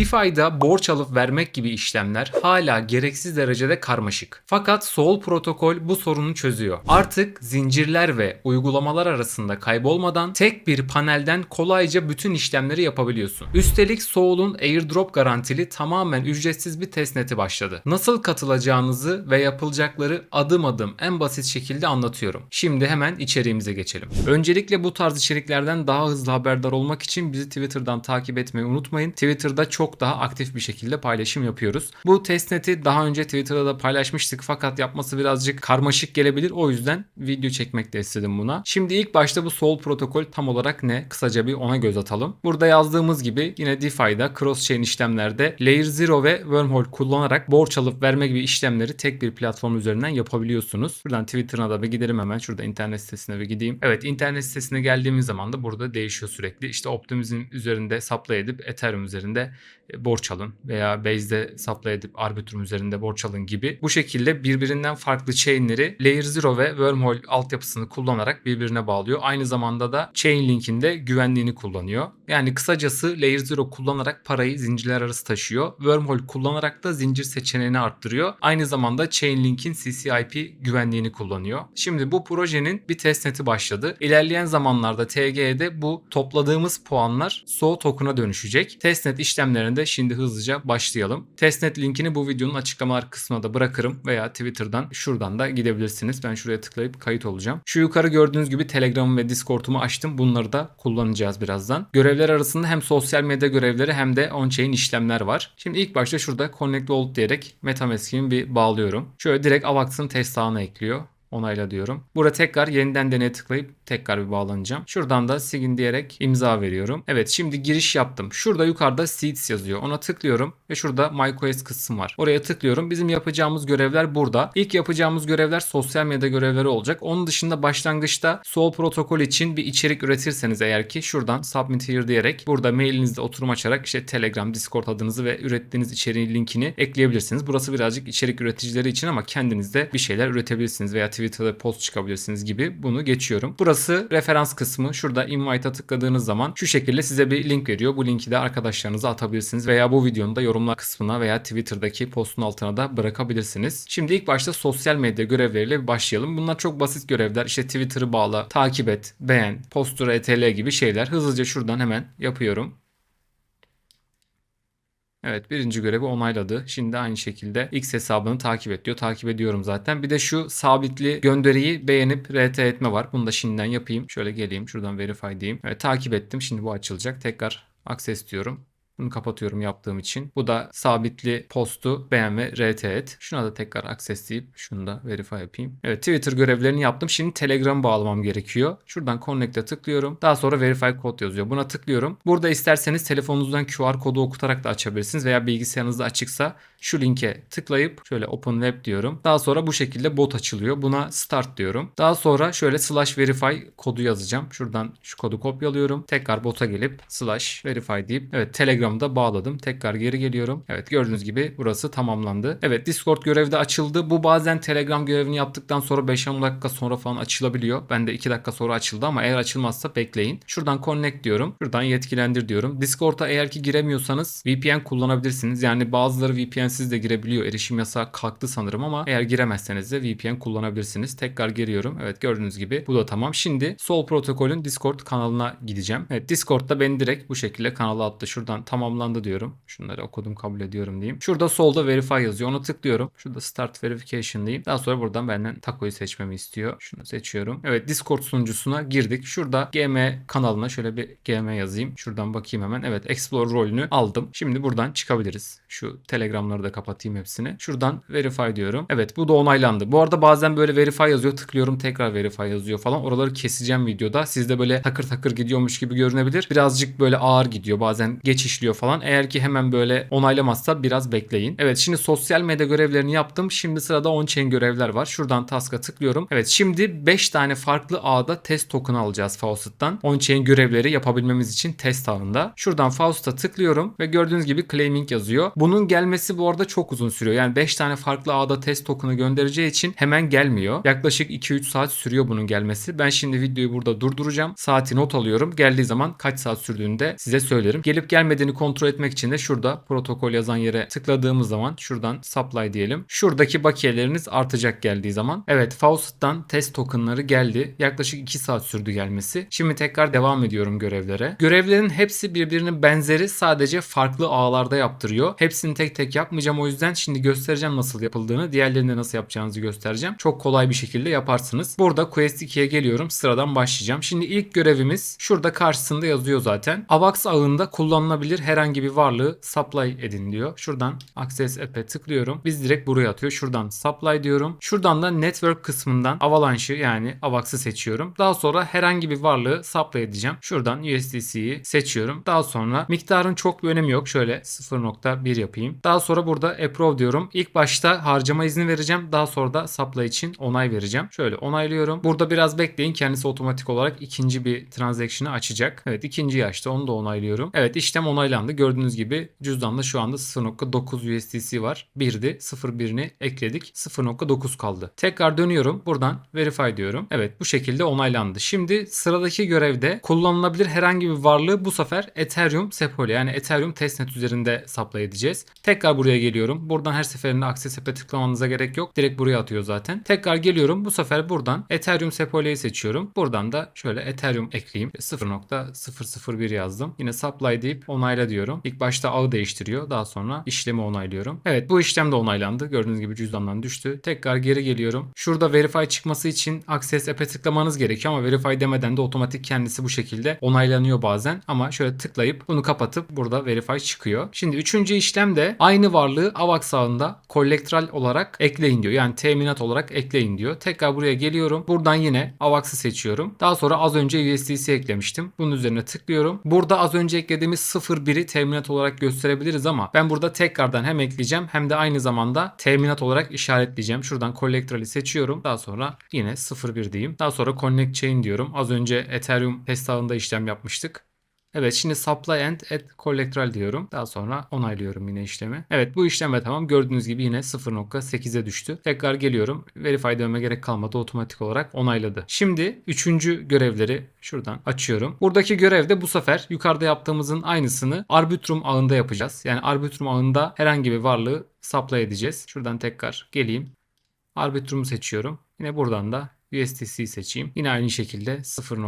DeFi'da borç alıp vermek gibi işlemler hala gereksiz derecede karmaşık. Fakat Sol protokol bu sorunu çözüyor. Artık zincirler ve uygulamalar arasında kaybolmadan tek bir panelden kolayca bütün işlemleri yapabiliyorsun. Üstelik Soul'un airdrop garantili tamamen ücretsiz bir testneti başladı. Nasıl katılacağınızı ve yapılacakları adım adım en basit şekilde anlatıyorum. Şimdi hemen içeriğimize geçelim. Öncelikle bu tarz içeriklerden daha hızlı haberdar olmak için bizi Twitter'dan takip etmeyi unutmayın. Twitter'da çok daha aktif bir şekilde paylaşım yapıyoruz. Bu testneti daha önce Twitter'da da paylaşmıştık fakat yapması birazcık karmaşık gelebilir. O yüzden video çekmek de istedim buna. Şimdi ilk başta bu Sol protokol tam olarak ne? Kısaca bir ona göz atalım. Burada yazdığımız gibi yine DeFi'da cross-chain işlemlerde Layer 0 ve Wormhole kullanarak borç alıp verme gibi işlemleri tek bir platform üzerinden yapabiliyorsunuz. Buradan Twitter'ına da bir gidelim hemen. Şurada internet sitesine bir gideyim. Evet internet sitesine geldiğimiz zaman da burada değişiyor sürekli. İşte Optimism üzerinde supply edip Ethereum üzerinde borç alın veya Base'de supply edip Arbitrum üzerinde borç alın gibi bu şekilde birbirinden farklı chain'leri Layer 0 ve Wormhole altyapısını kullanarak birbirine bağlıyor. Aynı zamanda da Chainlink'in de güvenliğini kullanıyor. Yani kısacası Layer 0 kullanarak parayı zincirler arası taşıyor. Wormhole kullanarak da zincir seçeneğini arttırıyor. Aynı zamanda Chainlink'in CCIP güvenliğini kullanıyor. Şimdi bu projenin bir testneti başladı. İlerleyen zamanlarda TG'de bu topladığımız puanlar SO token'a dönüşecek. Testnet işlemlerinde şimdi hızlıca başlayalım. Testnet linkini bu videonun açıklamalar kısmına da bırakırım veya Twitter'dan şuradan da gidebilirsiniz. Ben şuraya tıklayıp kayıt olacağım. Şu yukarı gördüğünüz gibi Telegram'ı ve Discord'umu açtım. Bunları da kullanacağız birazdan. Görevler arasında hem sosyal medya görevleri hem de on-chain işlemler var. Şimdi ilk başta şurada Connect Wallet diyerek MetaMask'imi bir bağlıyorum. Şöyle direkt Avax'ın test ağına ekliyor onayla diyorum. Burada tekrar yeniden deneye tıklayıp tekrar bir bağlanacağım. Şuradan da sign diyerek imza veriyorum. Evet şimdi giriş yaptım. Şurada yukarıda seeds yazıyor. Ona tıklıyorum ve şurada MyQuest kısmı var. Oraya tıklıyorum. Bizim yapacağımız görevler burada. İlk yapacağımız görevler sosyal medya görevleri olacak. Onun dışında başlangıçta Sol protokol için bir içerik üretirseniz eğer ki şuradan submit here diyerek burada mailinizde oturum açarak işte Telegram, Discord adınızı ve ürettiğiniz içeriğin linkini ekleyebilirsiniz. Burası birazcık içerik üreticileri için ama kendiniz de bir şeyler üretebilirsiniz veya Twitter'da post çıkabilirsiniz gibi bunu geçiyorum. Burası referans kısmı. Şurada invite'a tıkladığınız zaman şu şekilde size bir link veriyor. Bu linki de arkadaşlarınıza atabilirsiniz veya bu videonun da yorumlar kısmına veya Twitter'daki postun altına da bırakabilirsiniz. Şimdi ilk başta sosyal medya görevleriyle başlayalım. Bunlar çok basit görevler. İşte Twitter'ı bağla, takip et, beğen, postura etl gibi şeyler. Hızlıca şuradan hemen yapıyorum. Evet birinci görevi onayladı. Şimdi aynı şekilde X hesabını takip et diyor. Takip ediyorum zaten. Bir de şu sabitli gönderiyi beğenip RT etme var. Bunu da şimdiden yapayım. Şöyle geleyim. Şuradan verify diyeyim. Evet takip ettim. Şimdi bu açılacak. Tekrar access diyorum. Bunu kapatıyorum yaptığım için. Bu da sabitli postu beğen ve RT et. Şuna da tekrar access deyip şunu da verify yapayım. Evet Twitter görevlerini yaptım. Şimdi Telegram bağlamam gerekiyor. Şuradan connect'e tıklıyorum. Daha sonra verify kod yazıyor. Buna tıklıyorum. Burada isterseniz telefonunuzdan QR kodu okutarak da açabilirsiniz veya bilgisayarınızda açıksa şu linke tıklayıp şöyle open web diyorum. Daha sonra bu şekilde bot açılıyor. Buna start diyorum. Daha sonra şöyle slash verify kodu yazacağım. Şuradan şu kodu kopyalıyorum. Tekrar bota gelip slash verify deyip evet Telegram'da bağladım. Tekrar geri geliyorum. Evet gördüğünüz gibi burası tamamlandı. Evet Discord görevi de açıldı. Bu bazen Telegram görevini yaptıktan sonra 5-10 dakika sonra falan açılabiliyor. Ben de 2 dakika sonra açıldı ama eğer açılmazsa bekleyin. Şuradan connect diyorum. Şuradan yetkilendir diyorum. Discord'a eğer ki giremiyorsanız VPN kullanabilirsiniz. Yani bazıları VPN'siz de girebiliyor. Erişim yasağı kalktı sanırım ama eğer giremezseniz de VPN kullanabilirsiniz. Tekrar giriyorum. Evet gördüğünüz gibi bu da tamam. Şimdi Sol protokolün Discord kanalına gideceğim. Evet Discord'da beni direkt bu şekilde kanala attı. Şuradan tamamlandı diyorum. Şunları okudum kabul ediyorum diyeyim. Şurada solda verify yazıyor. Ona tıklıyorum. Şurada start verification diyeyim. Daha sonra buradan benden takoyu seçmemi istiyor. Şunu seçiyorum. Evet Discord sunucusuna girdik. Şurada GM kanalına şöyle bir GM yazayım. Şuradan bakayım hemen. Evet Explore rolünü aldım. Şimdi buradan çıkabiliriz. Şu Telegram'ları da kapatayım hepsini. Şuradan verify diyorum. Evet bu da onaylandı. Bu arada bazen böyle verify yazıyor. Tıklıyorum tekrar verify yazıyor falan. Oraları keseceğim videoda. Sizde böyle takır takır gidiyormuş gibi görünebilir. Birazcık böyle ağır gidiyor. Bazen geç işliyor falan. Eğer ki hemen böyle onaylamazsa biraz bekleyin. Evet şimdi sosyal medya görevlerini yaptım. Şimdi sırada on-chain görevler var. Şuradan task'a tıklıyorum. Evet şimdi 5 tane farklı ağda test token alacağız Faucet'tan. On-chain görevleri yapabilmemiz için test ağında. Şuradan Faucet'a tıklıyorum ve gördüğünüz gibi claiming yazıyor. Bunun gelmesi bu arada çok uzun sürüyor. Yani 5 tane farklı ağda test token'ı göndereceği için hemen gelmiyor. Yaklaşık 2-3 saat sürüyor bunun gelmesi. Ben şimdi videoyu burada durduracağım. Saati not alıyorum. Geldiği zaman kaç saat sürdüğünü de size söylerim. Gelip gelmediğini işlemi kontrol etmek için de şurada protokol yazan yere tıkladığımız zaman şuradan supply diyelim. Şuradaki bakiyeleriniz artacak geldiği zaman. Evet Faucet'tan test tokenları geldi. Yaklaşık 2 saat sürdü gelmesi. Şimdi tekrar devam ediyorum görevlere. Görevlerin hepsi birbirinin benzeri sadece farklı ağlarda yaptırıyor. Hepsini tek tek yapmayacağım o yüzden şimdi göstereceğim nasıl yapıldığını. Diğerlerinde nasıl yapacağınızı göstereceğim. Çok kolay bir şekilde yaparsınız. Burada Quest 2'ye geliyorum. Sıradan başlayacağım. Şimdi ilk görevimiz şurada karşısında yazıyor zaten. AVAX ağında kullanılabilir herhangi bir varlığı supply edin diyor. Şuradan Access App'e tıklıyorum. Biz direkt buraya atıyor. Şuradan supply diyorum. Şuradan da network kısmından Avalanche'ı yani AVAX'ı seçiyorum. Daha sonra herhangi bir varlığı supply edeceğim. Şuradan USDC'yi seçiyorum. Daha sonra miktarın çok bir önemi yok. Şöyle 0.1 yapayım. Daha sonra burada approve diyorum. İlk başta harcama izni vereceğim. Daha sonra da supply için onay vereceğim. Şöyle onaylıyorum. Burada biraz bekleyin. Kendisi otomatik olarak ikinci bir transaction'ı açacak. Evet ikinciyi açtı. Onu da onaylıyorum. Evet işlem onaylandı. Gördüğünüz gibi cüzdanda şu anda 0.9 USDC var. 1'di. 0.1'ini ekledik. 0.9 kaldı. Tekrar dönüyorum. Buradan verify diyorum. Evet bu şekilde onaylandı. Şimdi sıradaki görevde kullanılabilir herhangi bir varlığı bu sefer Ethereum Sepole yani Ethereum testnet üzerinde supply edeceğiz. Tekrar buraya geliyorum. Buradan her seferinde App'e tıklamanıza gerek yok. Direkt buraya atıyor zaten. Tekrar geliyorum. Bu sefer buradan Ethereum Sepole'yi seçiyorum. Buradan da şöyle Ethereum ekleyeyim. 0.001 yazdım. Yine supply deyip onayla diyorum. İlk başta ağı değiştiriyor. Daha sonra işlemi onaylıyorum. Evet bu işlem de onaylandı. Gördüğünüz gibi cüzdandan düştü. Tekrar geri geliyorum. Şurada verify çıkması için Access App'e tıklamanız gerekiyor ama verify demeden de otomatik kendisi bu şekilde onaylanıyor bazen. Ama şöyle tıklayıp bunu kapatıp burada verify çıkıyor. Şimdi üçüncü işlem de aynı varlığı AVAX ağında kolektral olarak ekleyin diyor. Yani teminat olarak ekleyin diyor. Tekrar buraya geliyorum. Buradan yine AVAX'ı seçiyorum. Daha sonra az önce USDC eklemiştim. Bunun üzerine tıklıyorum. Burada az önce eklediğimiz 0.1'i teminat olarak gösterebiliriz ama ben burada tekrardan hem ekleyeceğim hem de aynı zamanda teminat olarak işaretleyeceğim. Şuradan Collector'ı seçiyorum. Daha sonra yine 0.1 diyeyim. Daha sonra Connect Chain diyorum. Az önce Ethereum test ağında işlem yapmıştık. Evet şimdi supply and add collateral diyorum. Daha sonra onaylıyorum yine işlemi. Evet bu işlem tamam. Gördüğünüz gibi yine 0.8'e düştü. Tekrar geliyorum. Verify dememe gerek kalmadı. Otomatik olarak onayladı. Şimdi üçüncü görevleri şuradan açıyorum. Buradaki görevde bu sefer yukarıda yaptığımızın aynısını Arbitrum ağında yapacağız. Yani Arbitrum ağında herhangi bir varlığı supply edeceğiz. Şuradan tekrar geleyim. Arbitrum'u seçiyorum. Yine buradan da USDC seçeyim. Yine aynı şekilde 0.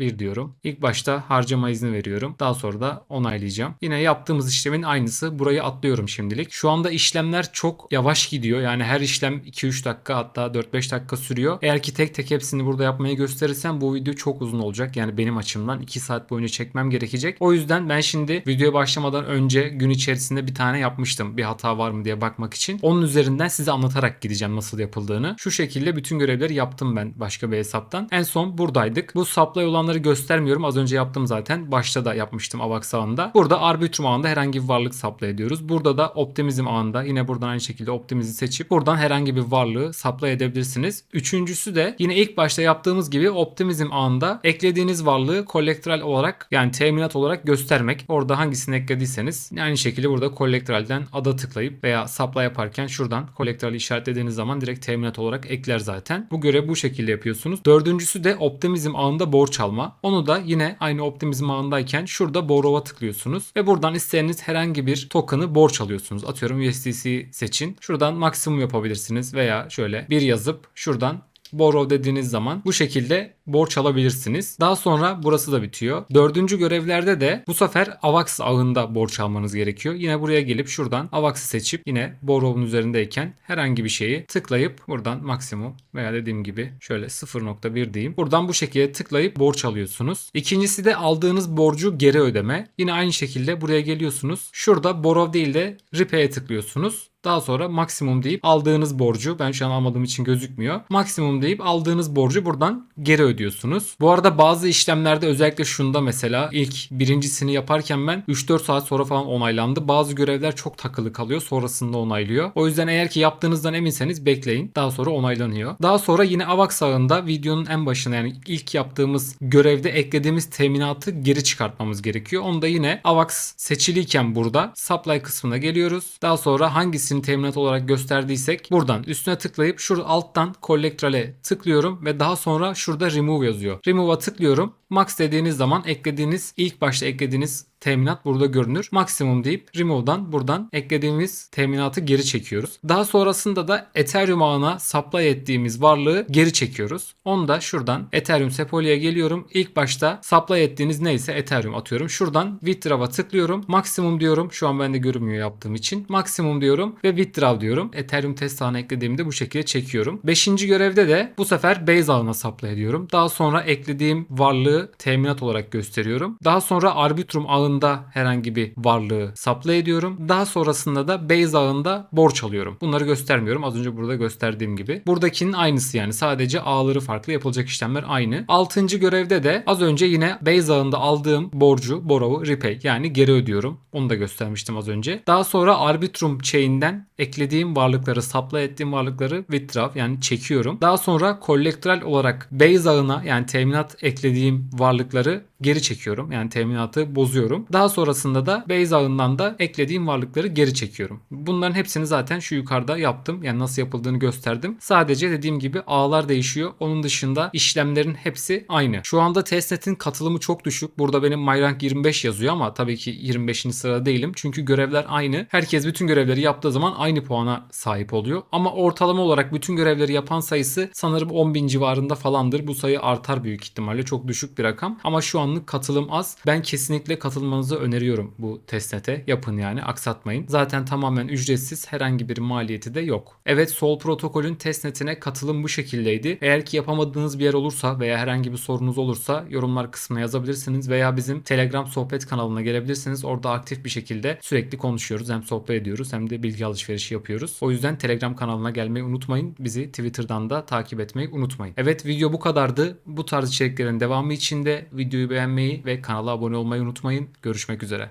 1 diyorum. İlk başta harcama izni veriyorum. Daha sonra da onaylayacağım. Yine yaptığımız işlemin aynısı. Burayı atlıyorum şimdilik. Şu anda işlemler çok yavaş gidiyor. Yani her işlem 2-3 dakika hatta 4-5 dakika sürüyor. Eğer ki tek tek hepsini burada yapmayı gösterirsem bu video çok uzun olacak. Yani benim açımdan 2 saat boyunca çekmem gerekecek. O yüzden ben şimdi videoya başlamadan önce gün içerisinde bir tane yapmıştım. Bir hata var mı diye bakmak için. Onun üzerinden size anlatarak gideceğim nasıl yapıldığını. Şu şekilde bütün görevleri yaptım ben başka bir hesaptan. En son buradaydık. Bu supply olanları göstermiyorum. Az önce yaptım zaten. Başta da yapmıştım AVAX ağında. Burada Arbitrum ağında herhangi bir varlık supply ediyoruz. Burada da Optimizm ağında yine buradan aynı şekilde Optimizm'i seçip buradan herhangi bir varlığı supply edebilirsiniz. Üçüncüsü de yine ilk başta yaptığımız gibi Optimizm ağında eklediğiniz varlığı kolektral olarak yani teminat olarak göstermek. Orada hangisini eklediyseniz aynı şekilde burada kolektralden ada tıklayıp veya supply yaparken şuradan kolektrali işaretlediğiniz zaman direkt teminat olarak ekler zaten. Bu görev bu şekilde yapıyorsunuz. Dördüncüsü de Optimizm ağında borç alma. Onu da yine aynı Optimizm ağındayken şurada borrow'a tıklıyorsunuz ve buradan istediğiniz herhangi bir token'ı borç alıyorsunuz. Atıyorum USDC seçin. Şuradan maksimum yapabilirsiniz veya şöyle bir yazıp şuradan borrow dediğiniz zaman bu şekilde borç alabilirsiniz. Daha sonra burası da bitiyor. Dördüncü görevlerde de bu sefer AVAX ağında borç almanız gerekiyor. Yine buraya gelip şuradan AVAX'ı seçip yine borrow'un üzerindeyken herhangi bir şeyi tıklayıp buradan maksimum veya dediğim gibi şöyle 0.1 diyeyim. Buradan bu şekilde tıklayıp borç alıyorsunuz. İkincisi de aldığınız borcu geri ödeme. Yine aynı şekilde buraya geliyorsunuz. Şurada borrow değil de repay'e tıklıyorsunuz. Daha sonra maksimum deyip aldığınız borcu ben şu an almadığım için gözükmüyor. Maksimum deyip aldığınız borcu buradan geri ödüyorsunuz. Bu arada bazı işlemlerde özellikle şunda mesela ilk birincisini yaparken ben 3-4 saat sonra falan onaylandı. Bazı görevler çok takılı kalıyor sonrasında onaylıyor. O yüzden eğer ki yaptığınızdan eminseniz bekleyin. Daha sonra onaylanıyor. Daha sonra yine AVAX ağında videonun en başına yani ilk yaptığımız görevde eklediğimiz teminatı geri çıkartmamız gerekiyor. Onu da yine AVAX seçiliyken burada supply kısmına geliyoruz. Daha sonra hangisi hangisini teminat olarak gösterdiysek buradan üstüne tıklayıp şurada alttan Collectral'e tıklıyorum ve daha sonra şurada remove yazıyor. Remove'a tıklıyorum. Max dediğiniz zaman eklediğiniz ilk başta eklediğiniz teminat burada görünür. Maksimum deyip remove'dan buradan eklediğimiz teminatı geri çekiyoruz. Daha sonrasında da Ethereum ağına supply ettiğimiz varlığı geri çekiyoruz. Onu da şuradan Ethereum Sepolya'ya geliyorum. İlk başta supply ettiğiniz neyse Ethereum atıyorum. Şuradan withdraw'a tıklıyorum. Maksimum diyorum. Şu an bende görünmüyor yaptığım için. Maksimum diyorum ve withdraw diyorum. Ethereum test ağına eklediğimde bu şekilde çekiyorum. Beşinci görevde de bu sefer Base ağına supply ediyorum. Daha sonra eklediğim varlığı teminat olarak gösteriyorum. Daha sonra Arbitrum ağında herhangi bir varlığı supply ediyorum. Daha sonrasında da Base ağında borç alıyorum. Bunları göstermiyorum. Az önce burada gösterdiğim gibi. Buradakinin aynısı yani. Sadece ağları farklı yapılacak işlemler aynı. Altıncı görevde de az önce yine Base ağında aldığım borcu, borrow, repay yani geri ödüyorum. Onu da göstermiştim az önce. Daha sonra Arbitrum chain'den eklediğim varlıkları, supply ettiğim varlıkları withdraw yani çekiyorum. Daha sonra kolektral olarak Base ağına yani teminat eklediğim varlıkları geri çekiyorum. Yani teminatı bozuyorum. Daha sonrasında da Base ağından da eklediğim varlıkları geri çekiyorum. Bunların hepsini zaten şu yukarıda yaptım. Yani nasıl yapıldığını gösterdim. Sadece dediğim gibi ağlar değişiyor. Onun dışında işlemlerin hepsi aynı. Şu anda testnet'in katılımı çok düşük. Burada benim MyRank 25 yazıyor ama tabii ki 25. sırada değilim. Çünkü görevler aynı. Herkes bütün görevleri yaptığı zaman aynı puana sahip oluyor. Ama ortalama olarak bütün görevleri yapan sayısı sanırım 10.000 civarında falandır. Bu sayı artar büyük ihtimalle. Çok düşük bir rakam. Ama şu anlık katılım az. Ben kesinlikle katılmanızı öneriyorum bu testnet'e. Yapın yani aksatmayın. Zaten tamamen ücretsiz. Herhangi bir maliyeti de yok. Evet Sol protokolün testnet'ine katılım bu şekildeydi. Eğer ki yapamadığınız bir yer olursa veya herhangi bir sorunuz olursa yorumlar kısmına yazabilirsiniz veya bizim Telegram sohbet kanalına gelebilirsiniz. Orada aktif bir şekilde sürekli konuşuyoruz. Hem sohbet ediyoruz hem de bilgi alışverişi yapıyoruz. O yüzden Telegram kanalına gelmeyi unutmayın. Bizi Twitter'dan da takip etmeyi unutmayın. Evet video bu kadardı. Bu tarz içeriklerin devamı için de videoyu beğenmeyi ve kanala abone olmayı unutmayın. Görüşmek üzere.